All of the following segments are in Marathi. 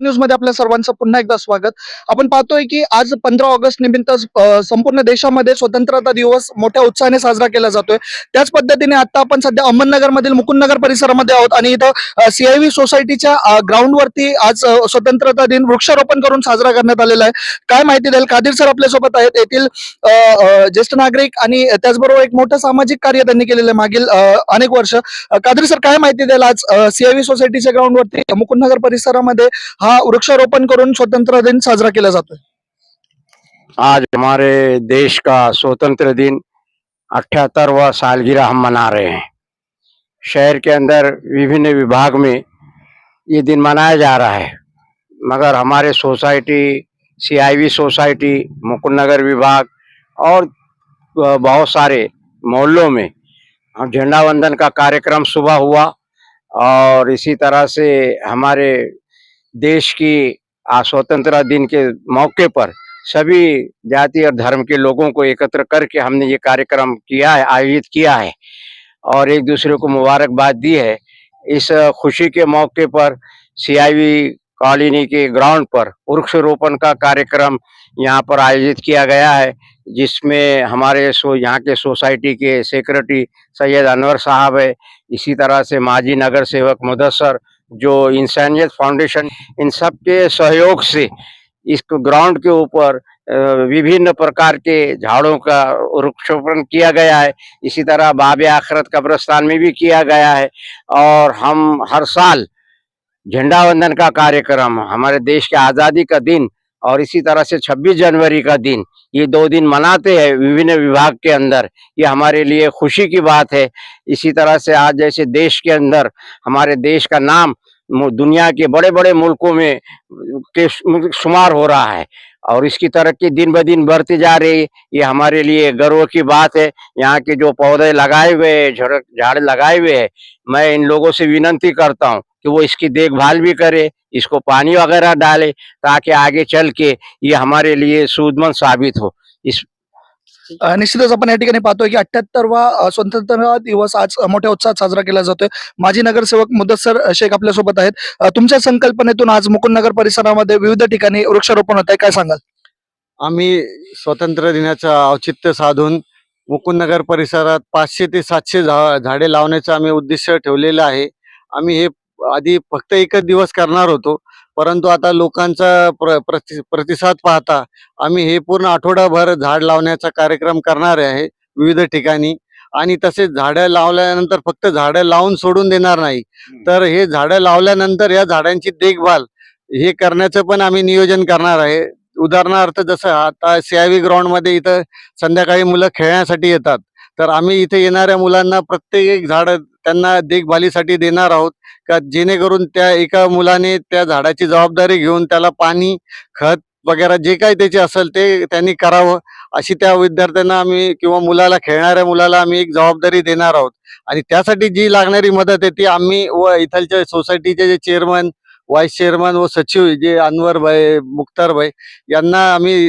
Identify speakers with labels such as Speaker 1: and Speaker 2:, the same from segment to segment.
Speaker 1: न्यूजमध्ये आपल्या सर्वांचं पुन्हा एकदा स्वागत. आपण पाहतोय की आज पंधरा ऑगस्ट निमित्त संपूर्ण देशामध्ये स्वतंत्रता दिवस मोठ्या उत्साहाने साजरा केला जातोय. त्याच पद्धतीने आता आपण सध्या अहमदनगर मधील मुकुंदनगर परिसरामध्ये आहोत आणि इथं सीआयव्ही सोसायटीच्या ग्राउंड वरती आज स्वतंत्रता दिन वृक्षारोपण करून साजरा करण्यात आलेला आहे. काय माहिती द्याल कादीर सर आपल्यासोबत आहेत. येथील ज्येष्ठ नागरिक आणि त्याचबरोबर एक मोठं सामाजिक कार्य त्यांनी केलेलं आहे मागील अनेक वर्ष. कादीर सर काय माहिती द्याल आज सीआयव्ही सोसायटीच्या ग्राउंड वरती मुकुंदनगर परिसरामध्ये हा वृक्षारोपण करून स्वतंत्र दिन साजरा केला जातोय.
Speaker 2: आज हमारे देश का स्वतंत्र दिन अठहत्तरवा सालगिरह हम मना रहे हैं। शहर के अंदर विभिन्न विभाग में ये दिन मनाया जा रहा है। मगर हमारे सोसाइटी सीआईवी सोसाइटी मुकुंदनगर विभाग और बहुत सारे मोहल्लों में हम झंडा वंदन का कार्यक्रम सुबह हुआ और इसी तरह से हमारे देश की स्वतंत्रता दिन के मौके पर सभी जाति और धर्म के लोगों को एकत्र करके हमने ये कार्यक्रम किया है, आयोजित किया है और एक दूसरे को मुबारकबाद दी है। इस खुशी के मौके पर सीआईवी कॉलोनी के ग्राउंड पर वृक्षारोपण का कार्यक्रम यहाँ पर आयोजित किया गया है, जिसमें हमारे सो, यहाँ के सोसाइटी के सेक्रेटरी सैयद अनवर साहब है। इसी तरह से माजी नगर सेवक मुदस्सर जो इंसानियत फाउंडेशन इन सब के सहयोग से इस ग्राउंड के ऊपर विभिन्न प्रकार के झाड़ों का वृक्षोपण किया गया है। इसी तरह बाब आखरत कब्रस्तान में भी किया गया है। और हम हर साल झंडा वंदन का कार्यक्रम, हमारे देश के आज़ादी का दिन और इसी तरह से 26 जनवरी का दिन ये दो दिन मनाते हैं विभिन्न विभाग के अंदर। ये हमारे लिए खुशी की बात है। इसी तरह से आज जैसे देश के अंदर, हमारे देश का नाम दुनिया के बड़े बड़े मुल्कों में के शुमार हो रहा है और इसकी तरक्की दिन ब दिन बढ़ती जा रही है। ये हमारे लिए गर्व की बात है। यहाँ के जो पौधे लगाए हुए हैं झड़ लगाए हुए हैं, मैं इन लोगों से विनंती करता हूँ कि वो इसकी देखभाल भी करे इसको पानी वगैरह डाले ताकि आगे चल के ये हमारे लिए सूदमंद साबित हो।
Speaker 1: अ, निश्चितच आपण या ठिकाणी पाहतोय की अठ्याहत्तरवा स्वतंत्रता दिवस आज मोठ्या उत्साहात साजरा केला जातोय. माजी नगरसेवक मुदस्सर शेख आपल्यासोबत आहेत. अ, तुमच्या संकल्पनेतून आज मुकुंदनगर परिसरामध्ये विविध ठिकाणी वृक्षारोपण होत आहे काय सांगाल?
Speaker 3: आम्ही स्वातंत्र्य दिनाचं औचित्य साधून मुकुंदनगर परिसरात पाचशे ते सातशे झा झाडे लावण्याचं आम्ही उद्दिष्ट ठेवलेलं आहे. आम्ही हे आधी फक्त एकच दिवस करणार होतो. परंतु आता लोकांचा प्र प्रति प्रतिसाद पाहता आम्ही हे पूर्ण आठवडाभर झाड लावण्याचा कार्यक्रम करणार आहे विविध ठिकाणी. आणि तसेच झाडं लावल्यानंतर फक्त झाडं लावून सोडून देणार नाही. तर हे झाडं लावल्यानंतर या झाडांची देखभाल हे करण्याचं पण आम्ही नियोजन करणार आहे. उदाहरणार्थ जसं आता सीआयव्ही ग्राउंडमध्ये इथं संध्याकाळी मुलं खेळण्यासाठी येतात. तर आम्ही इथे येणाऱ्या मुलांना प्रत्येक एक झाड त्यांना देखभालीसाठी देणार आहोत. का जेणेकरून त्या एका मुलाने त्या झाडाची जबाबदारी घेऊन त्याला पाणी खत वगैरे जे काही त्याचे असेल ते त्यांनी करावं. अशी त्या विद्यार्थ्यांना आम्ही किंवा मुलाला खेळणाऱ्या मुलाला आम्ही एक जबाबदारी देणार आहोत. आणि त्यासाठी जी लागणारी मदत आहे ती आम्ही व इथलच्या सोसायटीचे जे चेअरमन व्हाईस चेअरमन व सचिव जे अनवर भाई मुख्तार भाई यांना आम्ही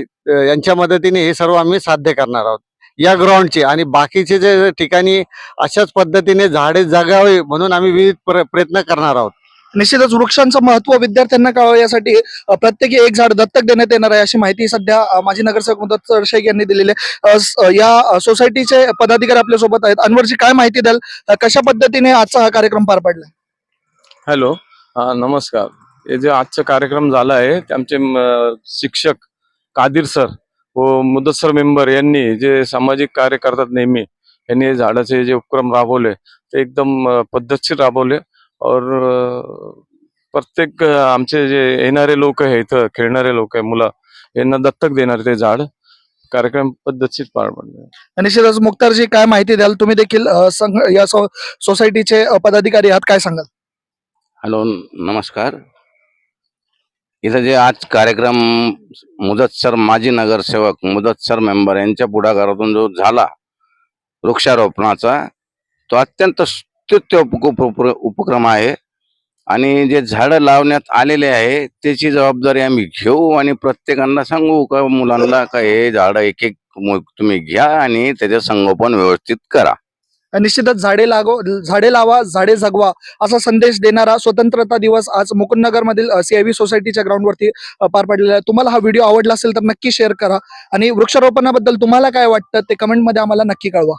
Speaker 3: यांच्या मदतीने हे सर्व आम्ही साध्य करणार आहोत. या ग्राउंडचे आणि बाकीचे जे ठिकाणी अशाच पद्धतीने झाडे जगावे म्हणून आम्ही विविध प्र- प्रयत्न करणार आहोत.
Speaker 1: निश्चितच वृक्षांचं महत्त्व विद्यार्थ्यांना कळावं यासाठी प्रत्येकी एक झाड दत्तक देण्यात येणार आहे अशी माहिती सध्या माजी नगरसेवक मुदत्तर शेख यांनी दिलेली आहे. या सोसायटीचे पदाधिकारी आपल्यासोबत आहेत. अनवरची काय माहिती द्याल? कशा पद्धतीने आजचा हा कार्यक्रम पार पडला?
Speaker 4: हॅलो हा नमस्कार. हे जे आजचा कार्यक्रम झाला आहे आमचे शिक्षक कादिर सर व मुदस्सर मेंबर यांनी जे सामाजिक कार्य करतात नेहमी यांनी झाडाचे जे उपक्रम राबवले ते एकदम पद्धतशीर राबवले. और प्रत्येक आमचे जे येणारे लोक आहे इथं खेळणारे लोक आहे मुलं यांना दत्तक देणार ते झाड कार्यक्रम पद्धतशीर पार पडले.
Speaker 1: निश्चितच मुख्तारजी काय माहिती द्याल? तुम्ही देखील या सोसायटीचे पदाधिकारी आहात काय सांगाल?
Speaker 5: हॅलो नमस्कार. इथं जे आज कार्यक्रम मुदतसर माजी नगरसेवक मुदतसर मेंबर यांच्या पुढाकारातून जो झाला वृक्षारोपणाचा तो अत्यंत स्तुत्य उप- उपक्रम आहे. आणि जे झाडं लावण्यात आलेले आहे त्याची जबाबदारी आम्ही घेऊ आणि प्रत्येकांना सांगू का मुलांना का हे झाडं एक एक मु- तुम्ही घ्या आणि त्याचे संगोपन व्यवस्थित करा.
Speaker 1: निश्चितच झाडे लागो झाडे लावा झाडे जगवा असा संदेश देणारा स्वतंत्रता दिवस आज मुकुंदनगर मधील सीआयबी सोसायटीच्या ग्राउंडवरती वरती पार पडलेला आहे. तुम्हाला हा व्हिडिओ आवडला असेल तर नक्की शेअर करा आणि वृक्षारोपणाबद्दल तुम्हाला काय वाटतं ते कमेंटमध्ये आम्हाला नक्की कळवा.